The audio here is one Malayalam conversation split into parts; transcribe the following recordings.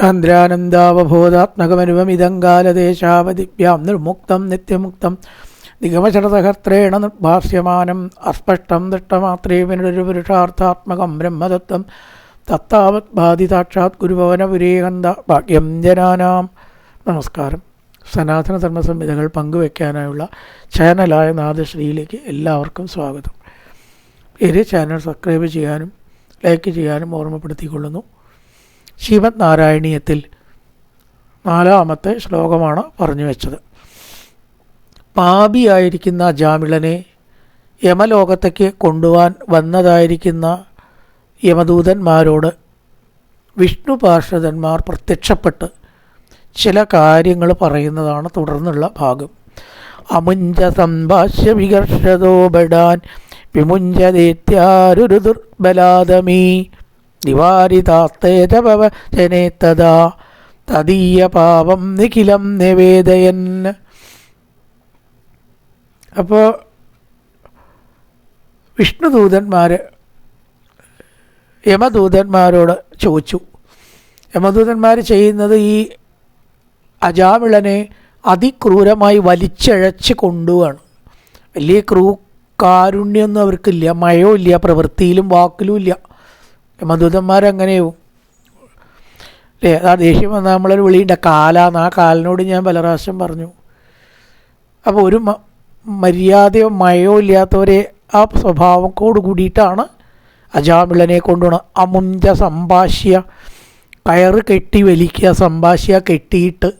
സാന്ദ്രാനന്ദാവബോധാത്മകമനുവമിതങ്കാലദേശാവദിഭ്യാം നിർമുക്തം നിത്യമുക്തം നിഗമശരതകർത്രേണ നിർഭാഷ്യമാനം അസ്പഷ്ടം ദൃഷ്ടമാത്രേ പുരുഷാർത്ഥാത്മകം ബ്രഹ്മതത്വം തത്താവത് ബാധിതാക്ഷാത് ഗുരുഭവനപുരേകന്ത ഭാഗ്യം ജനാനാം. നമസ്കാരം. സനാതന ധർമ്മ സംഹിതകൾ പങ്കുവയ്ക്കാനായുള്ള ചാനലായ നാദശ്രീയിലേക്ക് എല്ലാവർക്കും സ്വാഗതം. പേര് ചാനൽ സബ്സ്ക്രൈബ് ചെയ്യാനും ലൈക്ക് ചെയ്യാനും ഓർമ്മപ്പെടുത്തിക്കൊള്ളുന്നു. ശ്രീമദ് നാരായണീയത്തിൽ നാലാമത്തെ ശ്ലോകമാണ് പറഞ്ഞു വെച്ചത്. പാപിയായിരിക്കുന്ന ജാമിളനെ യമലോകത്തേക്ക് കൊണ്ടുപോകാൻ വന്നതായിരിക്കുന്ന യമദൂതന്മാരോട് വിഷ്ണു പാർഷദന്മാർ പ്രത്യക്ഷപ്പെട്ട് ചില കാര്യങ്ങൾ പറയുന്നതാണ് തുടർന്നുള്ള ഭാഗം. അമുഞ്ച സംഭാഷ്യ വികർഷതോ വിമുഞ്ചതേത്യാരുരു ദുർബലാദമീ നിവാരിതാസ്തേജപവചനേ തഥാ തദീയ പാപം നിഖിലം നിവേദയൻ. അപ്പോൾ വിഷ്ണുദൂതന്മാർ യമദൂതന്മാരോട് ചോദിച്ചു. യമദൂതന്മാർ ചെയ്യുന്നത് ഈ അജാവിളനെ അതിക്രൂരമായി വലിച്ചഴച്ച് കൊണ്ടുപോവാണ് വലിയ ക്രൂ കാരുണ്യമൊന്നും അവർക്കില്ല. മഴയും ഇല്ല പ്രവൃത്തിയിലും വാക്കിലും ഇല്ല യമദൂതന്മാരങ്ങനെയാവും അല്ലേ? ആ ദേഷ്യം വന്നാൽ നമ്മളൊരു വിളിയുണ്ട് കാലാന്ന് ആ കാലിനോട് ഞാൻ പല പ്രാവശ്യം പറഞ്ഞു. അപ്പോൾ ഒരു മര്യാദയോ മഴയോ ഇല്ലാത്തവരെ ആ സ്വഭാവത്തോട് കൂടിയിട്ടാണ് അജാമിളനെ കൊണ്ടുപോകണം അമുഞ്ച സംഭാഷ്യ. കയറ് കെട്ടി വലിക്കുക സംഭാഷ്യ കെട്ടിയിട്ട്.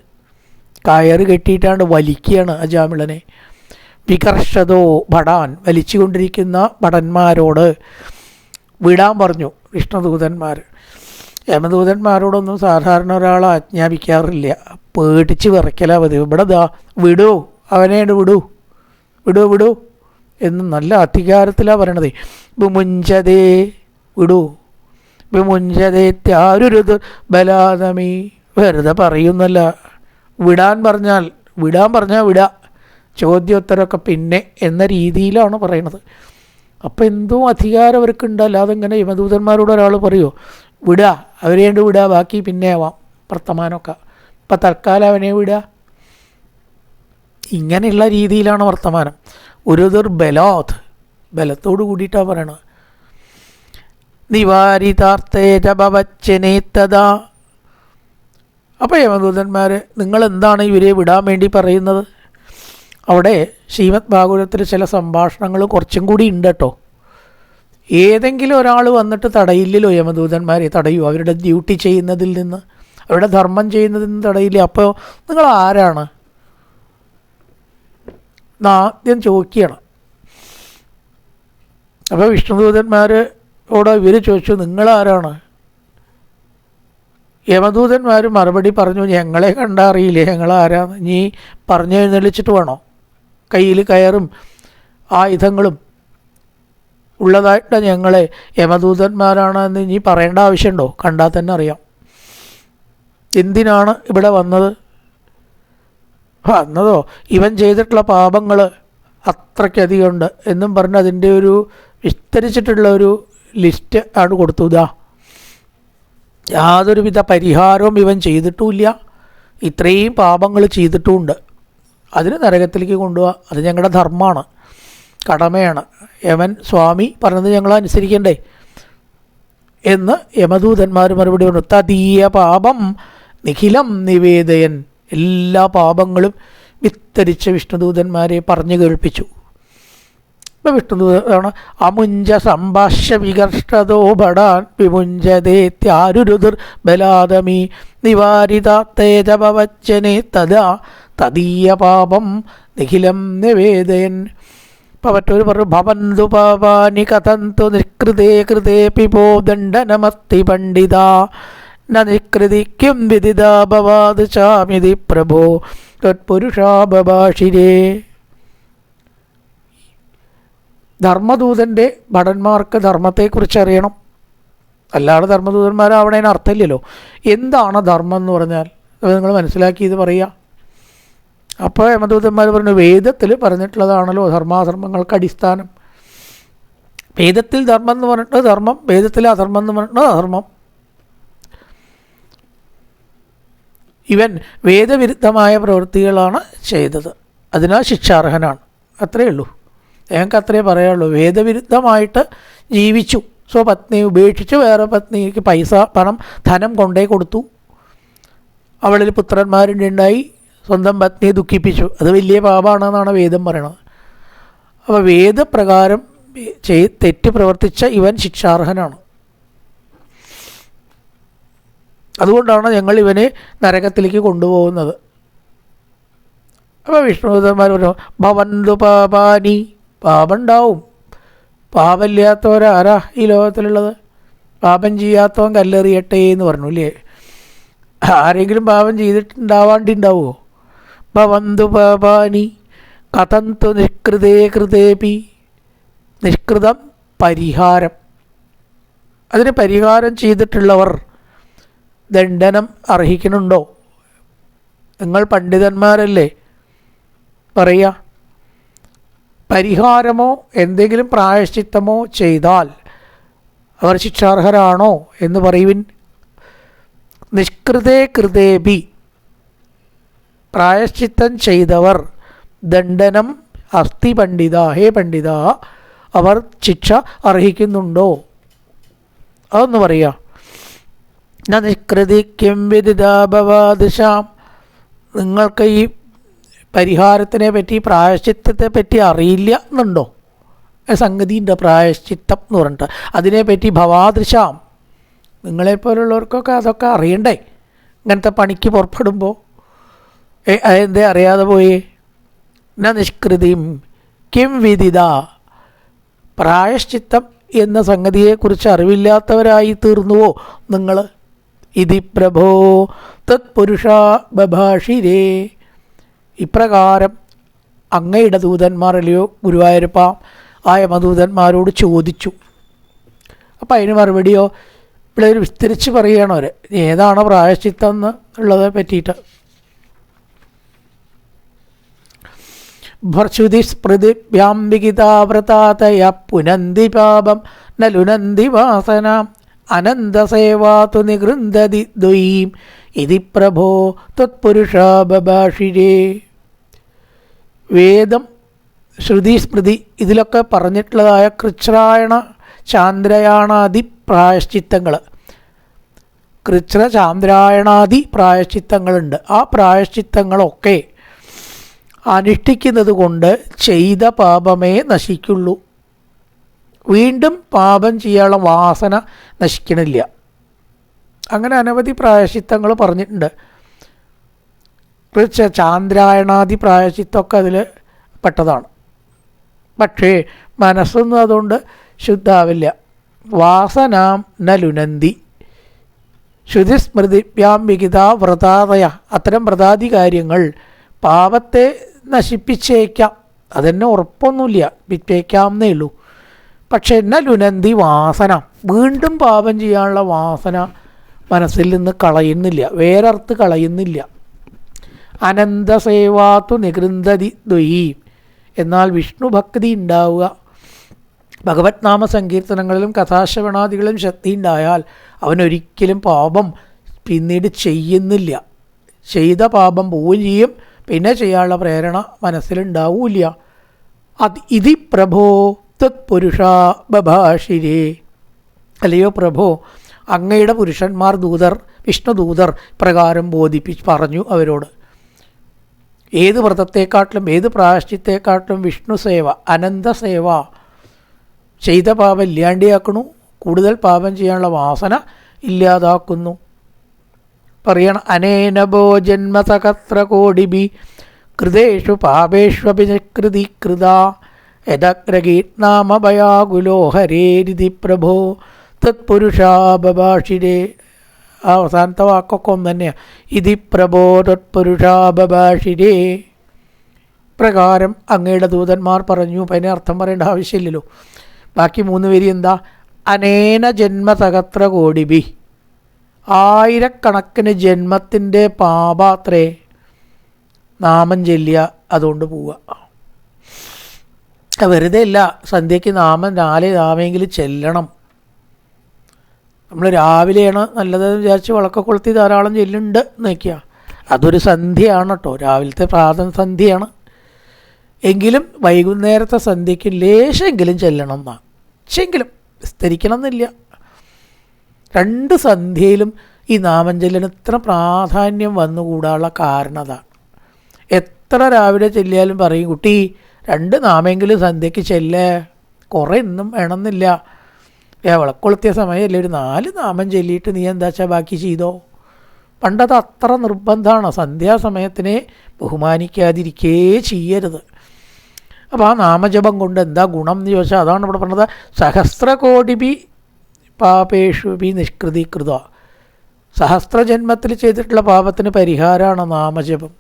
കയറ് കെട്ടിയിട്ടാണ് വലിക്കുകയാണ് അജാമിളനെ. വികർഷതോ ഭടാൻ വലിച്ചുകൊണ്ടിരിക്കുന്ന ഭടന്മാരോട്. വിടാൻ പറഞ്ഞു വിഷ്ണുദൂതന്മാർ. യമദൂതന്മാരോടൊന്നും സാധാരണ ഒരാൾ ആജ്ഞാപിക്കാറില്ല. പേടിച്ച് വിറയ്ക്കലാ പതിവ്. ഇവിടെ ദാ വിടൂ അവനേട് വിടൂ വിടൂ വിടൂ എന്ന് നല്ല അധികാരത്തിലാണ് പറയണത്. വിമുഞ്ചതേ വിടൂ വിമുഞ്ചതേ ത്യാരുരുത് ബലാദമി വെറുതെ പറയുന്നല്ല. വിടാൻ പറഞ്ഞാൽ വിടാൻ പറഞ്ഞാൽ വിടാ. ചോദ്യോത്തരമൊക്കെ പിന്നെ എന്ന രീതിയിലാണ് പറയണത്. അപ്പോൾ എന്തോ അധികാരം അവർക്ക് അല്ലാതെ ഇങ്ങനെ യമദൂതന്മാരോട് ഒരാൾ പറയുമോ വിടുക അവരെ കണ്ട് വിടുക ബാക്കി പിന്നെ ആവാം വർത്തമാനമൊക്കെ. ഇപ്പം തൽക്കാലം അവനെ വിടുക ഇങ്ങനെയുള്ള രീതിയിലാണ് വർത്തമാനം. ഒരു ദുർബലോത് ബലത്തോട് കൂടിയിട്ടാണ് പറയണത്. നിവാരിതാർത്ഥേജപവച്ചനേത്തതാ അപ്പോൾ യമദൂതന്മാർ നിങ്ങളെന്താണ് ഇവരെ വിടാൻ വേണ്ടി പറയുന്നത്? അവിടെ ശ്രീമദ് ഭാഗവതത്തിൽ ചില സംഭാഷണങ്ങൾ കുറച്ചും കൂടി ഉണ്ട് കേട്ടോ. ഏതെങ്കിലും ഒരാൾ വന്നിട്ട് തടയില്ലല്ലോ യമദൂതന്മാരെ തടയൂ? അവരുടെ ഡ്യൂട്ടി ചെയ്യുന്നതിൽ നിന്ന് അവരുടെ ധർമ്മം ചെയ്യുന്നതിൽ നിന്ന് തടയില്ല? അപ്പോൾ നിങ്ങൾ ആരാണ്? ആദ്യം ചോദിക്കുകയാണ്. അപ്പോൾ വിഷ്ണുദൂതന്മാരോട് ഇവർ ചോദിച്ചു നിങ്ങളാരാണ്? യമദൂതന്മാർ മറുപടി പറഞ്ഞു ഞങ്ങളെ കണ്ടറിയില്ലേ? ഞങ്ങളാരാ നീ പറഞ്ഞു എഴുന്നള്ളിച്ചിട്ട് വേണോ? കയ്യിൽ കയറും ആയുധങ്ങളും ഉള്ളതായിട്ട് ഞങ്ങളെ യമദൂതന്മാരാണെന്ന് ഇനി പറയേണ്ട ആവശ്യമുണ്ടോ? കണ്ടാൽ തന്നെ അറിയാം. എന്തിനാണ് ഇവിടെ വന്നത്? വന്നതോ? ഇവൻ ചെയ്തിട്ടുള്ള പാപങ്ങൾ അത്രയ്ക്കധികമുണ്ട് എന്നും പറഞ്ഞ് അതിന്റെ ഒരു വിസ്തരിച്ചിട്ടുള്ള ഒരു ലിസ്റ്റ് ആണ് കൊടുത്തു യാതൊരുവിധ പരിഹാരവും ഇവൻ ചെയ്തിട്ടുമില്ല. ഇത്രയും പാപങ്ങൾ ചെയ്തിട്ടുമുണ്ട്. അതിന് നരകത്തിലേക്ക് കൊണ്ടുപോവുക അത് ഞങ്ങളുടെ ധർമ്മമാണ് കടമയാണ്. യമൻ സ്വാമി പറഞ്ഞത് ഞങ്ങൾ അനുസരിക്കണ്ടേ. എന്ന് യമദൂതന്മാർ മറുപടി പറഞ്ഞു. തതീയ പാപം നിഖിലം നിവേദയൻ. എല്ലാ പാപങ്ങളും വിത്തരിച്ച വിഷ്ണുദൂതന്മാരെ പറഞ്ഞു കേൾപ്പിച്ചു. ഇപ്പം വിഷ്ണുദൂതാണ് അമുഞ്ച സംഭാഷ്യ വികർഷ്ടതോ ഭടാൻ വിമുഞ്ചതേത്യാരുരുതിർ ബലാദമി നിവാരിത തേജപവച്ചനെ തഥാ തദീയ പാപം നിഖിലം നിവേദയൻ. പവറ്റൊരു പറഞ്ഞു ഭവന്തു പാപാനി കഥന്തു നിഷ്കൃതേ കൃതേ പിപോ ദണ്ഡനമസ്തി പണ്ഡിത. ന നിഷ്കൃതിക്കും വിദിത ഭവാത് ചാമിതി പ്രഭോ. തത്പുരുഷാഭാഷിരേ ധർമ്മദൂതന്റെ ഭടന്മാർക്ക് ധർമ്മത്തെക്കുറിച്ച് അറിയണം. അല്ലാതെ ധർമ്മദൂതന്മാരാവണേന് അർത്ഥമില്ലല്ലോ. എന്താണ് ധർമ്മം എന്ന് പറഞ്ഞാൽ? നിങ്ങൾ മനസ്സിലാക്കി ഇത് പറയുക. അപ്പോൾ യമദൂതന്മാർ പറഞ്ഞു വേദത്തിൽ പറഞ്ഞിട്ടുള്ളതാണല്ലോ ധർമാധർമ്മങ്ങൾക്ക് അടിസ്ഥാനം. വേദത്തിൽ ധർമ്മം എന്ന് പറഞ്ഞിട്ട് ധർമ്മം. വേദത്തിൽ അധർമ്മം എന്ന് പറഞ്ഞിട്ട് അധർമ്മം. ഇവൻ വേദവിരുദ്ധമായ പ്രവൃത്തികളാണ് ചെയ്തത്. അതിനാൽ ശിക്ഷാർഹനാണ്. അത്രയേ ഉള്ളൂ. ഞങ്ങൾക്ക് അത്രയേ പറയാനുള്ളൂ. വേദവിരുദ്ധമായിട്ട് ജീവിച്ചു. സോ പത്നി ഉപേക്ഷിച്ച്. വേറെ പത്നിക്ക് പൈസ പണം ധനം കൊണ്ടേ കൊടുത്തു. അവളിൽ പുത്രന്മാരുണ്ടായി. സ്വന്തം പത്നിയെ ദുഃഖിപ്പിച്ചു. അത് വലിയ പാപമാണെന്നാണ് വേദം പറയണത്. അപ്പോൾ വേദപ്രകാരം ചെയ് തെറ്റ് പ്രവർത്തിച്ച ഇവൻ ശിക്ഷാർഹനാണ്. അതുകൊണ്ടാണ് ഞങ്ങൾ ഇവനെ നരകത്തിലേക്ക് കൊണ്ടുപോകുന്നത്. അപ്പോൾ വിഷ്ണുദന്മാർ പറഞ്ഞു ഭവന്തു പാപാനി. പാപമുണ്ടാവും പാപമില്ലാത്തവരാരാ ഈ ലോകത്തിലുള്ളത്? പാപം ചെയ്യാത്തവൻ കല്ലെറിയട്ടെ എന്ന് പറഞ്ഞു അല്ലേ ആരെങ്കിലും പാപം ചെയ്തിട്ടുണ്ടാവാണ്ടിണ്ടാവുമോ ഭവന്തു പാപാനി കഥന്തു നിഷ്കൃതേ കൃതേപി. നിഷ്കൃതം പരിഹാരം. അതിന് പരിഹാരം ചെയ്തിട്ടുള്ളവർ ദണ്ഡനം അർഹിക്കുന്നുണ്ടോ? നിങ്ങൾ പണ്ഡിതന്മാരല്ലേ? പറയുക പരിഹാരമോ എന്തെങ്കിലും പ്രായശ്ചിത്തമോ ചെയ്താൽ അവർ ശിക്ഷാർഹരാണോ എന്ന് പറയുവിൻ. നിഷ്കൃതേ കൃതേബി പ്രായശ്ചിത്തം ചെയ്തവർ ദണ്ഡനം അസ്ഥി പണ്ഡിത ഹേ പണ്ഡിത അവർ ശിക്ഷ അർഹിക്കുന്നുണ്ടോ? അതൊന്ന് പറയുക. ന നിഷ്കൃതിക്കും വിദിതാഭവാദിശാം നിങ്ങൾക്ക് ഈ പരിഹാരത്തിനെ പറ്റി പ്രായശ്ചിത്തത്തെ പറ്റി അറിയില്ല എന്നുണ്ടോ? സംഗതിന്റെ പ്രായശ്ചിത്തം എന്ന് പറഞ്ഞിട്ട്. അതിനെപ്പറ്റി ഭവാദൃശാം നിങ്ങളെപ്പോലുള്ളവർക്കൊക്കെ അതൊക്കെ അറിയണ്ടേ? ഇങ്ങനത്തെ പണിക്ക് പുറപ്പെടുമ്പോൾ അതെന്തേ അറിയാതെ പോയി? ന നിഷ്കൃതിയും കിം വിദിത. പ്രായശ്ചിത്തം എന്ന സംഗതിയെക്കുറിച്ച് അറിവില്ലാത്തവരായി തീർന്നുവോ നിങ്ങൾ ഇതി പ്രഭോ തത്പുരുഷ ബഭാഷിരേ. ഇപ്രകാരം അങ്ങയുടെ ദൂതന്മാരല്ലയോ ഗുരുവായൂരപ്പ ആയ യമദൂതന്മാരോട് ചോദിച്ചു. അപ്പം അതിന് മറുപടിയോ? ഇവിടെ ഒരു വിസ്തരിച്ച് പറയുകയാണ് അവർ ഏതാണ് പ്രായശ്ചിത്തം ഉള്ളതെ പറ്റിയിട്ട്. ഭർശുതി സ്മൃതിഭ്യാംബികിതാവ്രതാതയ പുനന്തി പാപം നലുനന്തി വാസനാം അനന്തസേവാതു നിഗൃന്ദതി ദ്വയീം ഇതി പ്രഭോ ത്വത്പുരുഷാബഭാഷിരേ വേദം ശ്രുതി സ്മൃതി ഇതിലൊക്കെ പറഞ്ഞിട്ടുള്ളതായ കൃച്ഛ്രായണ ചാന്ദ്രയാണാദി പ്രായശ്ചിത്തങ്ങൾ കൃച്ഛ്ര ചാന്ദ്രായണാദി പ്രായശ്ചിത്തങ്ങളുണ്ട്. ആ പ്രായശ്ചിത്തങ്ങളൊക്കെ അനുഷ്ഠിക്കുന്നത് കൊണ്ട് ചെയ്ത പാപമേ നശിക്കുള്ളൂ. വീണ്ടും പാപം ചെയ്യാനുള്ള വാസന നശിക്കണില്ല. അങ്ങനെ അനവധി പ്രായശിത്തങ്ങൾ പറഞ്ഞിട്ടുണ്ട്. ചാന്ദ്രായണാദി പ്രായശിത്തമൊക്കെ അതിൽ പെട്ടതാണ്. പക്ഷേ മനസ്സൊന്നും അതുകൊണ്ട് ശുദ്ധാവില്ല. വാസനാം ന ലുനന്തി. ശ്രുതിസ്മൃതിഭ്യാം വിഹിത വ്രതാതയ അത്തരം വ്രതാദി കാര്യങ്ങൾ പാപത്തെ നശിപ്പിച്ചേക്കാം. അതെന്നെ ഉറപ്പൊന്നുമില്ല. വിറ്റേക്കാമെന്നേ ഉള്ളൂ. പക്ഷെ എന്നെ ലുനന്തി വാസന? വീണ്ടും പാപം ചെയ്യാനുള്ള വാസന മനസ്സിൽ നിന്ന് കളയുന്നില്ല. വേറർത്ത് കളയുന്നില്ല. അനന്തസേവാത്തു നികൃന്തതി ദ്വയീ. എന്നാൽ വിഷ്ണു ഭക്തി ഉണ്ടാവുക. ഭഗവത് നാമ സങ്കീർത്തനങ്ങളിലും കഥാശ്രവണാദികളിലും ശക്തി ഉണ്ടായാൽ അവനൊരിക്കലും പാപം പിന്നീട് ചെയ്യുന്നില്ല. ചെയ്ത പാപം പോവുകയും ചെയ്യും പിന്നെ ചെയ്യാനുള്ള പ്രേരണ മനസ്സിലുണ്ടാവില്ല. അത് ഇതി പ്രഭോ തത്പുരുഷ ബഭാഷിരേ. അല്ലയോ പ്രഭോ അങ്ങയുടെ പുരുഷന്മാർ ദൂതർ വിഷ്ണുദൂതർ പ്രകാരം ബോധിപ്പിച്ച് പറഞ്ഞു അവരോട്. ഏത് വ്രതത്തെക്കാട്ടിലും ഏത് പ്രായശ്ചിത്തെക്കാട്ടിലും വിഷ്ണു സേവ അനന്ത സേവ ചെയ്ത പാപം ഇല്ലാണ്ടിയാക്കണു. കൂടുതൽ പാപം ചെയ്യാനുള്ള വാസന ഇല്ലാതാക്കുന്നു. പറയണം. അനേനഭോ ജന്മസഹസ്ര കോടിഭി കൃതേഷു പാപേഷ്വപി കൃതി കൃത യദഗ്രഗീത്നാമഭയാകുലോ ഹരേരിതി പ്രഭോ. തത്പുരുഷാബഭാഷിരേ ആ അവസാനത്തെ വാക്കൊക്കെ ഒന്ന് തന്നെയാണ് ഇതി പ്രഭോ തത്പുരുഷാബഭാഷിരേ പ്രകാരം അങ്ങയുടെ ദൂതന്മാർ പറഞ്ഞു. അപ്പം അർത്ഥം പറയേണ്ട ആവശ്യമില്ലല്ലോ. ബാക്കി മൂന്ന് പേര് എന്താ? അനേന ജന്മസഹസ്ര കോടിബി ആയിരക്കണക്കിന് ജന്മത്തിന്റെ പാപാത്രേ നാമം ചെല്ലിയ അതുകൊണ്ട് പോവുക. വെറുതെ ഇല്ല സന്ധ്യയ്ക്ക് നാമം നാല് നാമെങ്കിലും ചെല്ലണം. നമ്മൾ രാവിലെയാണ് നല്ലതെന്ന് വിചാരിച്ച് വിളക്ക കൊളുത്തി ധാരാളം ചെല്ലുണ്ട് എന്ന് വയ്ക്കുക അതൊരു സന്ധ്യയാണ് കേട്ടോ. രാവിലത്തെ പ്രാതം സന്ധ്യയാണ്. എങ്കിലും വൈകുന്നേരത്തെ സന്ധ്യയ്ക്ക് ലേശമെങ്കിലും ചെല്ലണം എന്നാണ് പക്ഷെങ്കിലും വിസ്തരിക്കണം എന്നില്ല. രണ്ട് സന്ധ്യയിലും ഈ നാമഞ്ചെല്ലിന് ഇത്ര പ്രാധാന്യം വന്നുകൂടാനുള്ള കാരണം അതാണ് എത്ര രാവിലെ ചെല്ലിയാലും പറയും കുട്ടി രണ്ട് നാമെങ്കിലും സന്ധ്യയ്ക്ക് ചെല്ലേ. കുറേ ഒന്നും വേണമെന്നില്ല. വിളക്കൊളുത്തിയ സമയമല്ലേ ഒരു നാല് നാമം ചൊല്ലിയിട്ട് നീ എന്താ വെച്ചാൽ ബാക്കി ചെയ്തോ? പണ്ടത് അത്ര നിർബന്ധമാണ് സന്ധ്യാസമയത്തിനെ ബഹുമാനിക്കാതിരിക്കേ ചെയ്യരുത്. അപ്പോൾ ആ നാമജപം കൊണ്ട് എന്താ ഗുണം എന്ന് ചോദിച്ചാൽ അതാണ് ഇവിടെ പറഞ്ഞത്. സഹസ്രകോടിപി പാപേഷു ബി നിഷ്കൃതീകൃത. സഹസ്രജന്മത്തിൽ ചെയ്തിട്ടുള്ള പാപത്തിന് പരിഹാരമാണ് നാമജപം.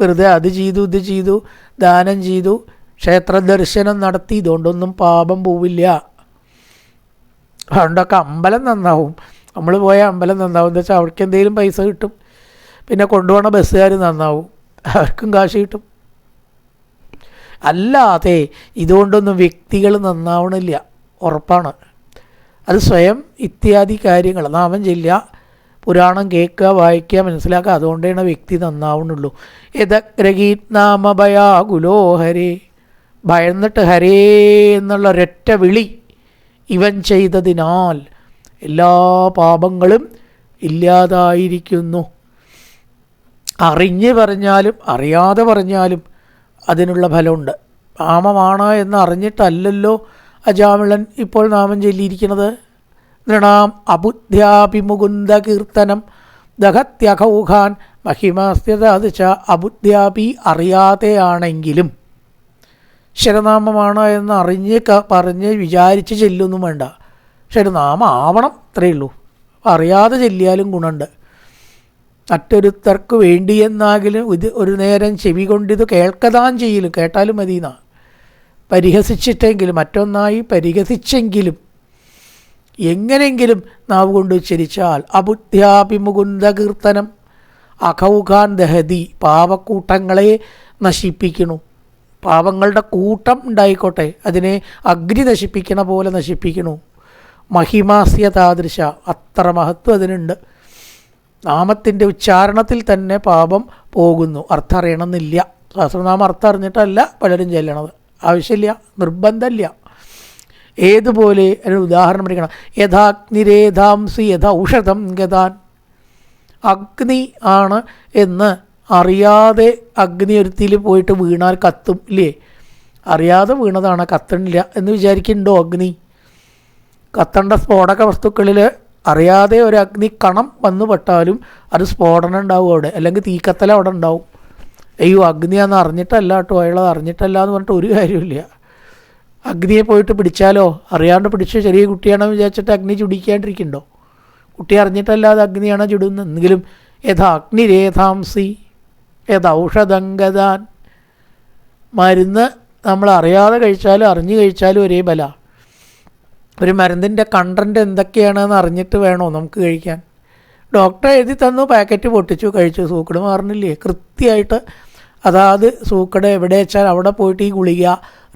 വെറുതെ അത് ചെയ്തു ഇത് ചെയ്തു ദാനം ചെയ്തു ക്ഷേത്ര ദർശനം നടത്തി ഇതുകൊണ്ടൊന്നും പാപം പോവില്ല. അതുകൊണ്ടൊക്കെ അമ്പലം നന്നാവും. നമ്മൾ പോയ അമ്പലം നന്നാവും. എന്താ വെച്ചാൽ അവർക്ക് എന്തെങ്കിലും പൈസ കിട്ടും. പിന്നെ കൊണ്ടുപോകണ ബസ്സുകാർ നന്നാവും. അവർക്കും കാശ് കിട്ടും. അല്ലാതെ ഇതുകൊണ്ടൊന്നും വ്യക്തികൾ നന്നാവണില്ല. ഉറപ്പാണ്. അത് സ്വയം ഇത്യാദി കാര്യങ്ങൾ. നാമം ചെല്ലുക പുരാണം കേൾക്കുക വായിക്കുക മനസ്സിലാക്കുക. അതുകൊണ്ടാണ് വ്യക്തി നന്നാവുന്നുള്ളൂ. യഥഗ്രഹീത് നാമഭയാകുലോ ഹരേ ഭയന്നിട്ട് ഹരേ എന്നുള്ള ഒരൊറ്റ വിളി ഇവൻ ചെയ്തതിനാൽ എല്ലാ പാപങ്ങളും ഇല്ലാതായിരിക്കുന്നു. അറിഞ്ഞ് പറഞ്ഞാലും അറിയാതെ പറഞ്ഞാലും അതിനുള്ള ഫലമുണ്ട്. പാമമാണ് എന്ന് അറിഞ്ഞിട്ടല്ലല്ലോ അജാമിളൻ ഇപ്പോൾ നാമം ചൊല്ലിയിരിക്കുന്നത് നൃണാം അബുദ്ധ്യാഭിമുകുന്ദ കീർത്തനം ദഹത്യഖൗഖാൻ മഹിമാസ്ത്യത അത് ച അബുദ്ധ്യാപി അറിയാതെയാണെങ്കിലും. ശരനാമമാണ് എന്ന് അറിഞ്ഞ് പറഞ്ഞ് വിചാരിച്ച് ചെല്ലൊന്നും വേണ്ട. ശരനാമം ആവണം അത്രയേ ഉള്ളൂ അറിയാതെ ചെല്ലിയാലും ഗുണമുണ്ട്. മറ്റൊരുത്തർക്ക് വേണ്ടിയെന്നാകിലും ഇത് ഒരു നേരം ചെവി കൊണ്ടിത് കേൾക്കതാൻ ചെയ്യലും. കേട്ടാലും മതിയെന്നാ പരിഹസിച്ചിട്ടെങ്കിലും മറ്റൊന്നായി പരിഹസിച്ചെങ്കിലും എങ്ങനെങ്കിലും നാവ് കൊണ്ട് ഉച്ചരിച്ചാൽ അബുദ്ധ്യാഭിമുകുന്ദ കീർത്തനം അഖൗഖാൻ ദഹതി പാപക്കൂട്ടങ്ങളെ നശിപ്പിക്കണു പാപങ്ങളുടെ കൂട്ടം ഉണ്ടായിക്കോട്ടെ അതിനെ അഗ്നി നശിപ്പിക്കണ പോലെ നശിപ്പിക്കണു മഹിമാസ്യ താദൃശ അത്ര മഹത്വം അതിനുണ്ട്. നാമത്തിന്റെ ഉച്ചാരണത്തിൽ തന്നെ പാപം പോകുന്നു. അർത്ഥം അറിയണമെന്നില്ല. സഹസ്രനാമം അർത്ഥം അറിഞ്ഞിട്ടല്ല പലരും ചെല്ലണത്. ആവശ്യമില്ല നിർബന്ധമില്ല. ഏതുപോലെ ഒരു ഉദാഹരണം പഠിക്കണം. യഥാഗ്നിരേധാംസി യഥ ഔഷധം ഗതാൻ. അഗ്നി ആണ് എന്ന് അറിയാതെ അഗ്നി ഒരുത്തിൽ പോയിട്ട് വീണാൽ കത്തും ഇല്ലേ? അറിയാതെ വീണതാണ് കത്തണില്ല എന്ന് വിചാരിക്കുന്നുണ്ടോ അഗ്നി? കത്തേണ്ട സ്ഫോടക വസ്തുക്കളിൽ അറിയാതെ ഒരു അഗ്നി കണം വന്നു പെട്ടാലും അത് സ്ഫോടനം ഉണ്ടാവും അവിടെ. അല്ലെങ്കിൽ തീക്കത്തല അവിടെ ഉണ്ടാവും. അയ്യോ അഗ്നിയാന്ന് അറിഞ്ഞിട്ടല്ല കേട്ടോ അയാളത് അറിഞ്ഞിട്ടല്ല എന്ന് പറഞ്ഞിട്ട് ഒരു കാര്യമില്ല അഗ്നിയെ പോയിട്ട് പിടിച്ചാലോ? അറിയാണ്ട് പിടിച്ച ചെറിയ കുട്ടിയാണെന്ന് വിചാരിച്ചിട്ട് അഗ്നി ചുടിക്കാണ്ടിരിക്കുന്നുണ്ടോ? കുട്ടി അറിഞ്ഞിട്ടല്ലാതെ അഗ്നിയാണ് എന്തെങ്കിലും യഥാ അഗ്നിരേധാംസി ഏത് ഔഷധങ്കതാൻ മരുന്ന് നമ്മൾ അറിയാതെ കഴിച്ചാലും അറിഞ്ഞു കഴിച്ചാലും ഒരേ ബല. ഒരു മരുന്നിന്റെ കണ്ടന്റ് എന്തൊക്കെയാണെന്ന് അറിഞ്ഞിട്ട് വേണോ നമുക്ക് കഴിക്കാൻ? ഡോക്ടർ എഴുതി തന്നു പാക്കറ്റ് പൊട്ടിച്ചു കഴിച്ചു. സൂക്കട് മാറണില്ലേ കൃത്യമായിട്ട് അതാത് സൂക്കട് എവിടെ വെച്ചാൽ അവിടെ പോയിട്ട് ഈ ഗുളിക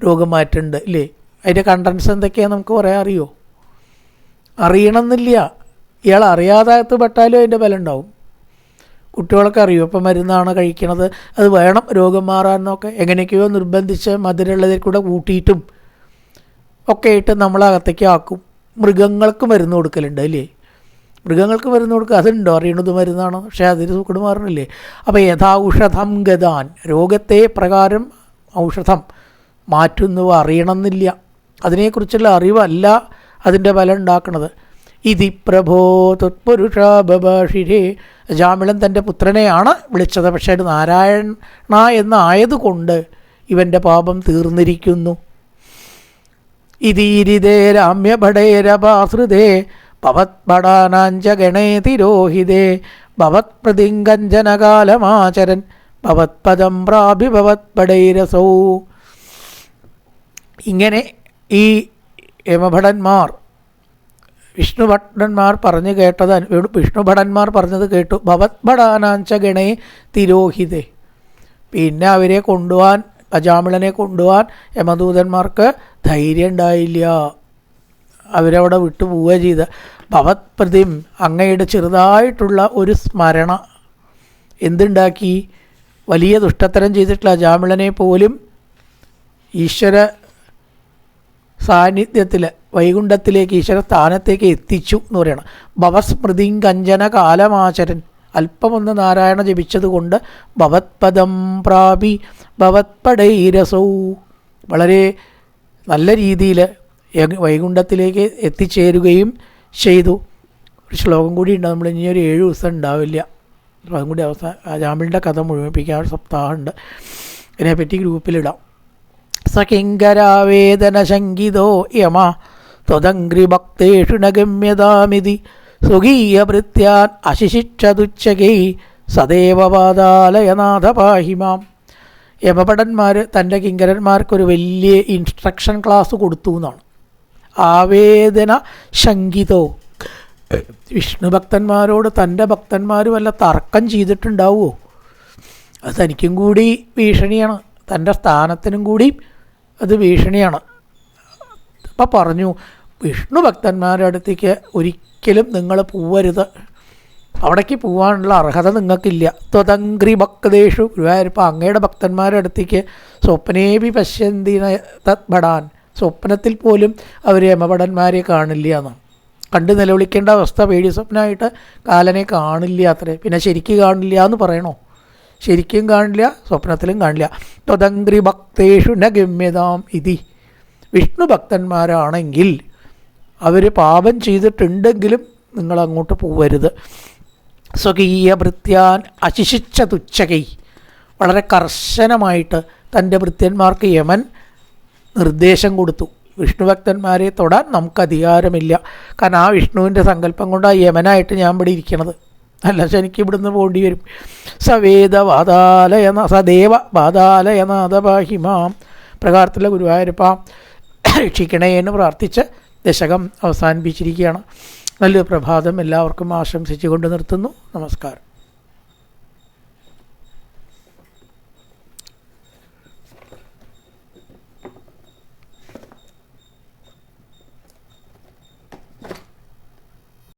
രോഗം മാറ്റുന്നുണ്ട് ഇല്ലേ? അതിന്റെ കണ്ടൻസ് എന്തൊക്കെയാണ് നമുക്ക് പറയാൻ അറിയോ? അറിയണമെന്നില്ല. ഇയാൾ അറിയാതായത് പെട്ടാലും അതിന്റെ ബലം ഉണ്ടാവും. കുട്ടികളൊക്കെ അറിയും? ഇപ്പം മരുന്നാണ് കഴിക്കണത്. അത് വേണം രോഗം മാറാനൊക്കെ. എങ്ങനെയൊക്കെയോ നിർബന്ധിച്ച് മധുരമുള്ളതിൽ കൂടെ കൂട്ടിയിട്ടും ഒക്കെ ഇട്ട് നമ്മളകത്തേക്ക് ആക്കും. മൃഗങ്ങൾക്ക് മരുന്ന് കൊടുക്കലുണ്ട് അല്ലേ മൃഗങ്ങൾക്ക് മരുന്ന് കൊടുക്കുക അതുണ്ടോ? അറിയണത് മരുന്നാണോ? പക്ഷേ അതിന് സുഖം മാറണില്ലേ? അപ്പോൾ യഥാ ഔഷധം ഗതാൻ രോഗത്തെ പ്രകാരം ഔഷധം മാറ്റുന്നവ അറിയണമെന്നില്ല. അതിനെക്കുറിച്ചുള്ള അറിവല്ല അതിന്റെ ബലം ഉണ്ടാക്കുന്നത് ഇതി പ്രഭോ തത്പുരുഷാബഭാഷിരേ ജാമിളൻ തന്റെ പുത്രനെയാണ് വിളിച്ചത്. പക്ഷേ അത് നാരായണ എന്നായതുകൊണ്ട് ഇവന്റെ പാപം തീർന്നിരിക്കുന്നു. ഇതീരിതേ രാമ്യഭടേരപാസൃതേ തിരോഹിതേ ഭവത് പ്രതിങ്കഞ്ചനകാലമാചരൻ ഭവത്പദം പ്രാപി ഭവത്ഭടൈരസൗ ഇങ്ങനെ ഈ യമഭടന്മാർ വിഷ്ണുഭട്ടന്മാർ പറഞ്ഞു കേട്ടത് വിഷ്ണുഭടന്മാർ പറഞ്ഞത് കേട്ടു ഭവത്ഭടാനാഞ്ച ഗണേ തിരോഹിതേ പിന്നെ അവരെ കൊണ്ടുപോകാൻ അജാമിളനെ കൊണ്ടുപോകാൻ യമദൂതന്മാർക്ക് ധൈര്യം ഉണ്ടായില്ല അവരവിടെ വിട്ടു പോവുക ചെയ്ത. ഭവത് പ്രതിം അങ്ങയുടെ ചെറുതായിട്ടുള്ള ഒരു സ്മരണ എന്തുണ്ടാക്കി? വലിയ ദുഷ്ടത്തരം ചെയ്തിട്ടുള്ള ജാമിളനെ പോലും ഈശ്വര സാന്നിധ്യത്തിൽ വൈകുണ്ഠത്തിലേക്ക് ഈശ്വര സ്ഥാനത്തേക്ക് എത്തിച്ചു എന്ന് പറയണം. ഭവസ്മൃതിം കഞ്ചന കാലമാചരൻ. അല്പമൊന്ന് നാരായണ ജപിച്ചതുകൊണ്ട് ഭവത്പദം പ്രാപി ഭവത്പടൈരസൗ വളരെ നല്ല രീതിയിൽ വൈകുണ്ഠത്തിലേക്ക് എത്തിച്ചേരുകയും ചെയ്തു. ഒരു ശ്ലോകം കൂടി ഉണ്ട്. നമ്മൾ ഇനി ഒരു ഏഴ് ദിവസം ഉണ്ടാവില്ല. അപ്പോൾ അതും കൂടി അവസാന ജാമ്പിളിന്റെ കഥ മുഴുമിപ്പിക്കാൻ ഒരു സപ്താഹമുണ്ട് ഇതിനെപ്പറ്റി ഗ്രൂപ്പിലിടാം സകിങ്കരാവേദന ശങ്കിതോ യമ ത്വതംഗ്രി ഭക്തേഷു നഗമ്യതാമിതി ഗമ്യതാമിതി സ്വകീയഭൃത്യാൻ അശിശിക്ഷതുച്ചകൈ സദേവ പാതാലയനാഥ പാഹിമാം യമഭടന്മാർ തന്റെ കിങ്കരന്മാർക്കൊരു വലിയ ഇൻസ്ട്രക്ഷൻ ക്ലാസ് കൊടുത്തു എന്നാണ്. ആവേദന ശങ്കിതോ. വിഷ്ണു ഭക്തന്മാരോട് തന്റെ ഭക്തന്മാർ വല്ല തർക്കം ചെയ്തിട്ടുണ്ടാവുമോ അത് തനിക്കും കൂടി ഭീഷണിയാണ്. തന്റെ സ്ഥാനത്തിനും കൂടി അത് ഭീഷണിയാണ്. അപ്പം പറഞ്ഞു വിഷ്ണു ഭക്തന്മാരുടെ അടുത്തേക്ക് ഒരിക്കലും നിങ്ങൾ പോവരുത്. അവിടേക്ക് പോകാനുള്ള അർഹത നിങ്ങൾക്കില്ല. ത്വതങ്ക്രി ഭക്തേഷു ഗുരുവായൂരപ്പ അങ്ങയുടെ ഭക്തന്മാരുടെ അടുത്തേക്ക് സ്വപ്നേപി പശ്യന്തിന തത്ഭടാൻ സ്വപ്നത്തിൽ പോലും അവർ യമഭടന്മാരെ കാണില്ല എന്നാണ് കണ്ട് നിലവിളിക്കേണ്ട അവസ്ഥ പേടി സ്വപ്നമായിട്ട് കാലനെ കാണില്ല അത്രേ. പിന്നെ ശരിക്കും കാണില്ല എന്ന് പറയണോ? ശരിക്കും കാണില്ല സ്വപ്നത്തിലും കാണില്ല. ത്വതങ്ക്രി ഭക്തേഷു ന ഇതി. വിഷ്ണു ഭക്തന്മാരാണെങ്കിൽ അവർ പാപം ചെയ്തിട്ടുണ്ടെങ്കിലും നിങ്ങൾ അങ്ങോട്ട് പോവരുത്. സ്വകീയ ഭൃത്യാൻ അശിഷിച്ച തുച്ഛകൈ വളരെ കർശനമായിട്ട് തന്റെ ഭൃത്യന്മാർക്ക് യമൻ നിർദ്ദേശം കൊടുത്തു. വിഷ്ണുഭക്തന്മാരെ തൊടാൻ നമുക്ക് അധികാരമില്ല കാരണം ആ വിഷ്ണുവിന്റെ സങ്കല്പം കൊണ്ടാണ് യമനായിട്ട് ഞാൻ ഇവിടെ ഇരിക്കണത്. അല്ല ശനിക്ക് ഇവിടുന്ന് പോകേണ്ടി വരും. സവേദ വാതാലയ സദേവ വാതാലയനാഥപാഹിമാം പ്രകാരത്തിലെ ഗുരുവായൂരപ്പ രക്ഷിക്കണേ എന്ന് പ്രാർത്ഥിച്ച് ദശകം അവസാനിപ്പിച്ചിരിക്കുകയാണ്. നല്ലൊരു പ്രഭാതം എല്ലാവർക്കും ആശംസിച്ചുകൊണ്ട് നിർത്തുന്നു. നമസ്കാരം.